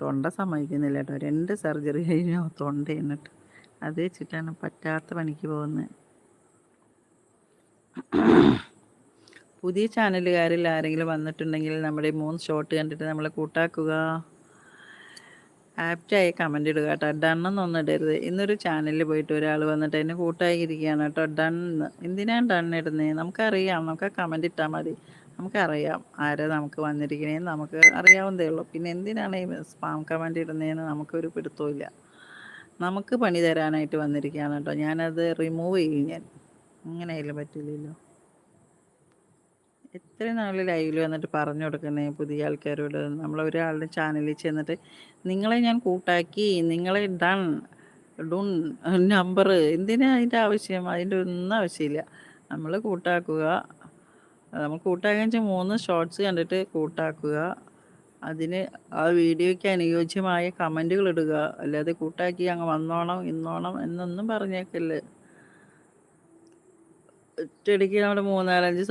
തൊണ്ട സമ്മതിക്കുന്നില്ല കേട്ടോ. രണ്ട് സർജറി കഴിഞ്ഞു. തൊണ്ട എന്നിട്ട് അത് വെച്ചിട്ടാണ് പറ്റാത്ത പണിക്ക് പോകുന്നത് പുതിയ ചാനലുകാരിൽ ആരെങ്കിലും വന്നിട്ടുണ്ടെങ്കിൽ നമ്മുടെ മൂന്ന് ഷോട്ട് കണ്ടിട്ട് നമ്മളെ കൂട്ടാക്കുക. ആപ്റ്റായി കമന്റ് ഇടുക കേട്ടോ. ഡണ്ണെന്നൊന്നും ഇടരുത്. ഇന്നൊരു ചാനലിൽ പോയിട്ട് ഒരാൾ വന്നിട്ട് എന്നെ കൂട്ടായിരിക്കുകയാണ് കേട്ടോ. ഡണ്ണ് എന്തിനാണ് ഡണ്ണ് ഇടുന്നത് നമുക്കറിയാം. നമുക്ക് കമന്റ് ഇട്ടാൽ മതി. നമുക്കറിയാം ആരാ നമുക്ക് വന്നിരിക്കണേന്ന് നമുക്ക് അറിയാവുന്നതേ ഉള്ളൂ. പിന്നെ എന്തിനാണ് ഈ സ്പാം കമന്റ് ഇടുന്നതെന്ന് നമുക്കൊരു പിടുത്തമില്ല നമുക്ക് പണി തരാനായിട്ട് വന്നിരിക്കുകയാണ് കേട്ടോ. ഞാനത് റിമൂവ് ചെയ്യും ഞാൻ. അങ്ങനെ ആയാലും പറ്റില്ലല്ലോ. എത്ര നാൾ ലൈവിൽ വന്നിട്ട് പറഞ്ഞു കൊടുക്കുന്നേ പുതിയ ആൾക്കാരോട്. നമ്മൾ ഒരാളുടെ ചാനലിൽ ചെന്നിട്ട് നിങ്ങളെ ഞാൻ കൂട്ടാക്കി നിങ്ങളെ ഡൺ ഡുൺ നമ്പർ എന്തിനാ അതിന്റെ ആവശ്യം? അതിന്റെ ഒന്നും ആവശ്യമില്ല. നമ്മൾ കൂട്ടാക്കുക. നമ്മൾ കൂട്ടാക്കുക വെച്ചാൽ മൂന്ന് ഷോർട്സ് കണ്ടിട്ട് കൂട്ടാക്കുക. അതിന് ആ വീഡിയോയ്ക്ക് അനുയോജ്യമായ കമന്റുകൾ ഇടുക. അല്ലാതെ കൂട്ടാക്കി അങ്ങ് വന്നോണം ഇന്നോണം എന്നൊന്നും പറഞ്ഞേക്കല്ലേ. ഒറ്റയടിക്ക് നമ്മുടെ മൂന്നാലഞ്ച്